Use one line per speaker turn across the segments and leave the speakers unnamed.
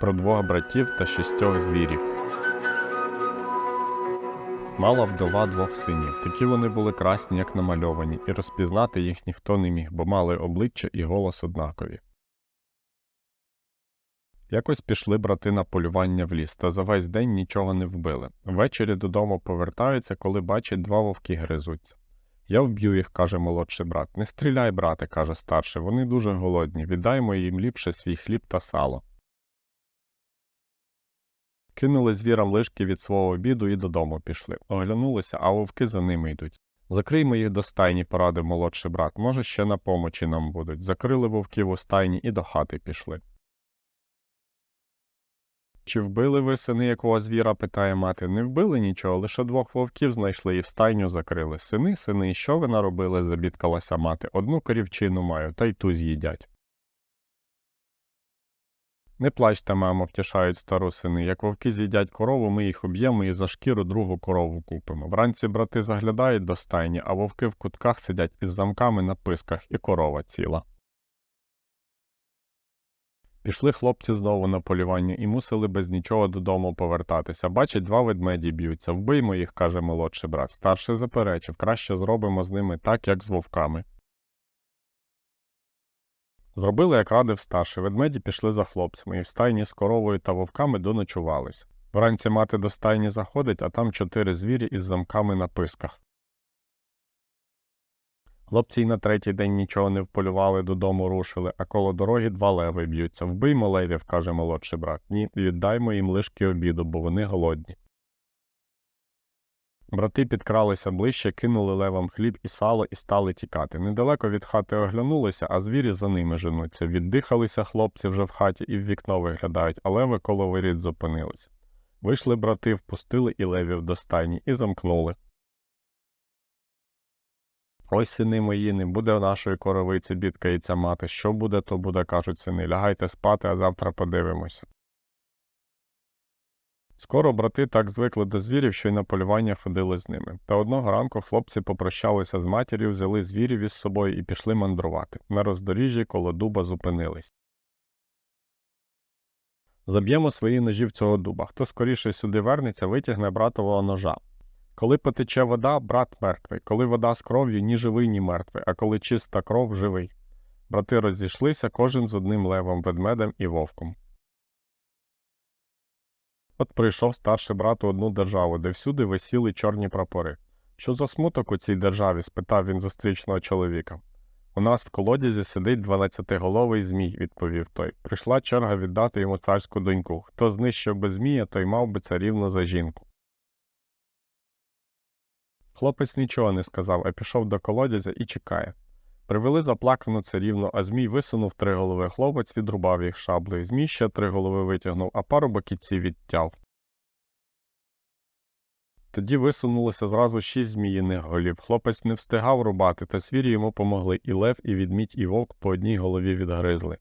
Про двох братів та шістьох звірів. Мала вдова двох синів. Такі вони були красні, як намальовані, і розпізнати їх ніхто не міг, бо мали обличчя і голос однакові. Якось пішли брати на полювання в ліс, та за весь день нічого не вбили. Ввечері додому повертаються, коли бачать два вовки гризуться. Я вб'ю їх, каже молодший брат. Не стріляй, брате, каже старший, вони дуже голодні. Віддаймо їм ліпше свій хліб та сало. Кинули звірам лишки від свого обіду і додому пішли. Оглянулися, а вовки за ними йдуть. Закриймо їх до стайні, порадив молодший брат. Може, ще на помочі нам будуть. Закрили вовків у стайні і до хати пішли. Чи вбили ви сини якого звіра? питає мати. Не вбили нічого, лише двох вовків знайшли і в стайню закрили. Сини, сини, що ви наробили? забідкалася мати. Одну корівчину маю, та й ту з'їдять. Не плачте, мамо, втішають стару сини. Як вовки з'їдять корову, ми їх об'ємо і за шкіру другу корову купимо. Вранці брати заглядають до стайні, а вовки в кутках сидять із замками на писках, і корова ціла. Пішли хлопці знову на полювання і мусили без нічого додому повертатися. Бачать, два ведмеді б'ються. Вбиймо їх, каже молодший брат. Старший заперечив, краще зробимо з ними так, як з вовками. Зробили, як радив старший. Ведмеді пішли за хлопцями і в стайні з коровою та вовками доночувались. Вранці мати до стайні заходить, а там чотири звірі із замками на писках. Хлопці й на третій день нічого не вполювали, додому рушили, а коло дороги два леви б'ються. Вбиймо левів, каже молодший брат. Ні, віддаймо їм лишки обіду, бо вони голодні. Брати підкралися ближче, кинули левам хліб і сало і стали тікати. Недалеко від хати оглянулися, а звірі за ними женуться. Віддихалися хлопці вже в хаті і в вікно виглядають, а леви коло воріт зупинилися. Вийшли брати, впустили і левів до стайні і замкнули. Ой, сини мої, не буде нашої коровиці, бідкається мати. Що буде, то буде, кажуть сини. Лягайте спати, а завтра подивимося. Скоро брати так звикли до звірів, що й на полювання ходили з ними. Та одного ранку хлопці попрощалися з матір'ю, взяли звірів із собою і пішли мандрувати. На роздоріжжі коло дуба зупинились. Заб'ємо свої ножі в цього дуба. Хто скоріше сюди вернеться, витягне братового ножа. Коли потече вода, брат мертвий, коли вода з кров'ю, ні живий, ні мертвий, а коли чиста кров живий. Брати розійшлися кожен з одним левом, ведмедем і вовком. От прийшов старший брат у одну державу, де всюди висіли чорні прапори. Що за смуток у цій державі? спитав він зустрічного чоловіка. У нас в колодязі сидить дванадцятиголовий змій, відповів той. Прийшла черга віддати йому царську доньку. Хто знищив би змія, той мав би царівну за жінку. Хлопець нічого не сказав, а пішов до колодязя і чекає. Привели заплакану царівну, а змій висунув три голови. Хлопець відрубав їх шаблею. Змій ще три голови витягнув, а парубок і відтяв. Тоді висунулося зразу шість зміїних голів. Хлопець не встигав рубати, та звірі йому помогли і лев, і відмідь, і вовк по одній голові відгризли.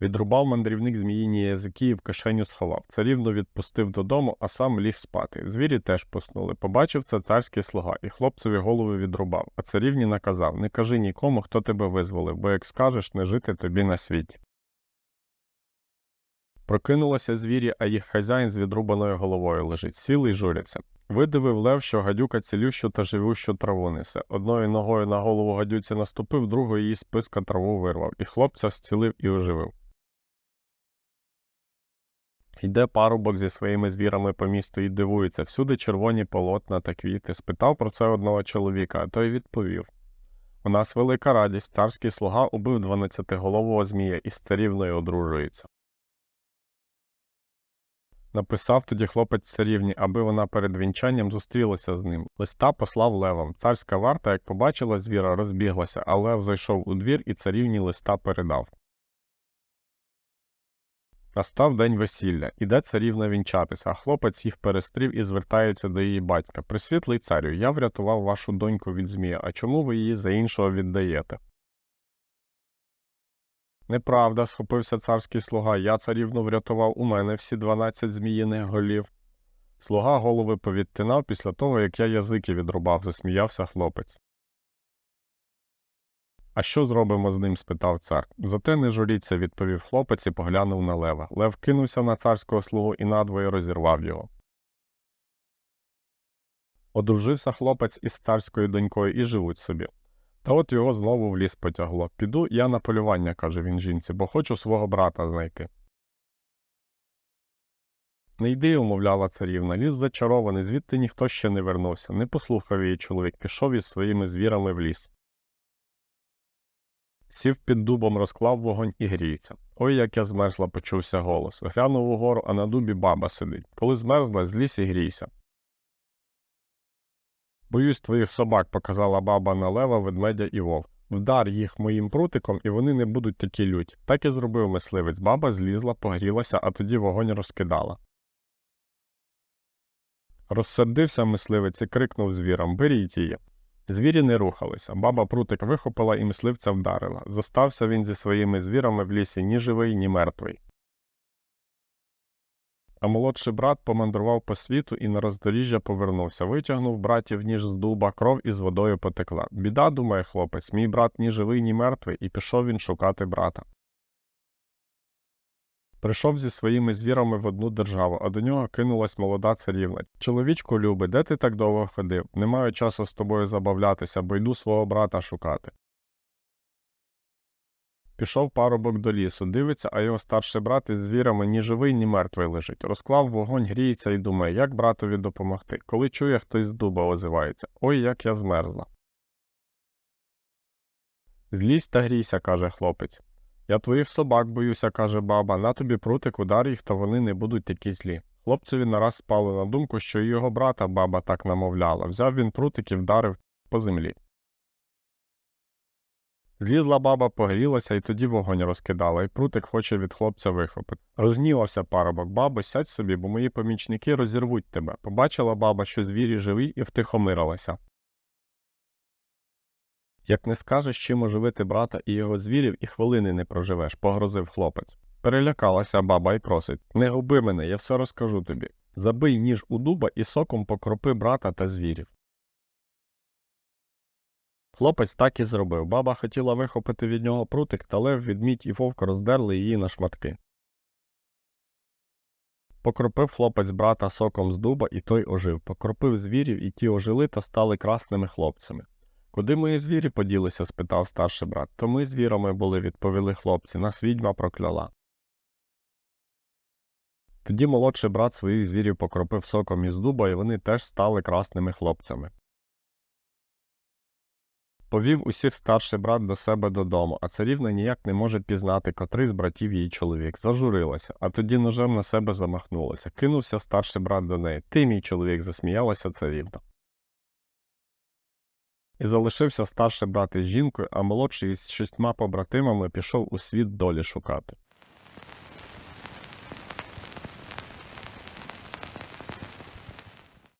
Відрубав мандрівник зміїні язики і в кишеню сховав. Царівну відпустив додому, а сам ліг спати. Звірі теж поснули. Побачив це царський слуга, і хлопцеві голови відрубав, а царівні наказав Не кажи нікому, хто тебе визволив, бо як скажеш, не жити тобі на світі. Прокинулося звірі, а їх хазяїн з відрубаною головою лежить, сіли й журяться. Видивив лев, що гадюка цілющу та живущу траву несе. Одною ногою на голову гадюці наступив, другою її списка траву вирвав, і хлопця зцілив і оживив. Йде парубок зі своїми звірами по місту і дивується, всюди червоні полотна та квіти. Спитав про це одного чоловіка, а той відповів У нас велика радість, царський слуга убив дванадцятиголового змія і з царівною одружується. Написав тоді хлопець царівні, аби вона перед вінчанням зустрілася з ним. Листа послав левам. Царська варта, як побачила звіра, розбіглася, а лев зайшов у двір і царівні листа передав. Настав день весілля, іде царівна вінчатися, а хлопець їх перестрів і звертається до її батька. Присвітлий царю, я врятував вашу доньку від змія, а чому ви її за іншого віддаєте? Неправда, схопився царський слуга, я царівну врятував у мене всі дванадцять зміїних голів. Слуга голови повідтинав після того, як я язики відрубав, засміявся хлопець. А що зробимо з ним? спитав цар. Зате не журіться, відповів хлопець і поглянув на лева. Лев кинувся на царського слугу і надвоє розірвав його. Одружився хлопець із царською донькою і живуть собі. Та от його знову в ліс потягло. Піду я на полювання, каже він жінці, бо хочу свого брата знайти. Не йди, умовляла царівна, ліс зачарований, звідти ніхто ще не вернувся. Не послухав її чоловік, пішов із своїми звірами в ліс. Сів під дубом, розклав вогонь і гріється. Ой, як я змерзла, почувся голос. Глянув угору, а на дубі баба сидить. Коли змерзла, злізь і грійся. Боюсь твоїх собак, показала баба на лева, ведмедя і вовк. Вдар їх моїм прутиком, і вони не будуть такі люті. Так і зробив мисливець. Баба злізла, погрілася, а тоді вогонь розкидала. Розсердився мисливець і крикнув звірам Беріть її. Звірі не рухалися. Баба прутик вихопила і мисливця вдарила. Зостався він зі своїми звірами в лісі ні живий, ні мертвий. А молодший брат помандрував по світу і на роздоріжжя повернувся, витягнув братів ніж з дуба, кров із водою потекла. Біда, думає хлопець, мій брат ні живий, ні мертвий, і пішов він шукати брата. Прийшов зі своїми звірами в одну державу, а до нього кинулась молода царівна. Чоловічку любий, де ти так довго ходив? Не маю часу з тобою забавлятися, бо йду свого брата шукати. Пішов парубок до лісу, дивиться, а його старший брат із звірами ні живий, ні мертвий лежить. Розклав вогонь, гріється і думає, як братові допомогти. Коли чує, хтось з дуба озивається. Ой, як я змерзла. Злізь та грійся, каже хлопець. Я твоїх собак боюся, каже баба, на тобі прутик, удар їх, то вони не будуть такі злі. Хлопцеві нараз спало на думку, що і його брата баба так намовляла. Взяв він прутик і вдарив по землі. Злізла баба, погрілася і тоді вогонь розкидала, і прутик хоче від хлопця вихопити. Рознівався парубок. Бабо, сядь собі, бо мої помічники розірвуть тебе. Побачила баба, що звірі живі, і втихомирилася. Як не скажеш, чим оживити брата і його звірів, і хвилини не проживеш, погрозив хлопець. Перелякалася баба і просить Не губи мене, я все розкажу тобі. Забий ніж у дуба і соком покропи брата та звірів. Хлопець так і зробив. Баба хотіла вихопити від нього прутик, та лев, відмідь і вовк роздерли її на шматки. Покропив хлопець брата соком з дуба, і той ожив. Покропив звірів, і ті ожили та стали красними хлопцями. Куди мої звірі поділися? спитав старший брат. То ми звірами були, відповіли хлопці, нас відьма прокляла. Тоді молодший брат своїх звірів покропив соком із дуба, і вони теж стали красними хлопцями. Повів усіх старший брат до себе додому, а царівна ніяк не може пізнати, котрий з братів її чоловік. Зажурилася, а тоді ножем на себе замахнулася. Кинувся старший брат до неї. Ти, мій чоловік, засміялася царівна. І залишився старший брат із жінкою, а молодший із шістьма побратимами пішов у світ долі шукати.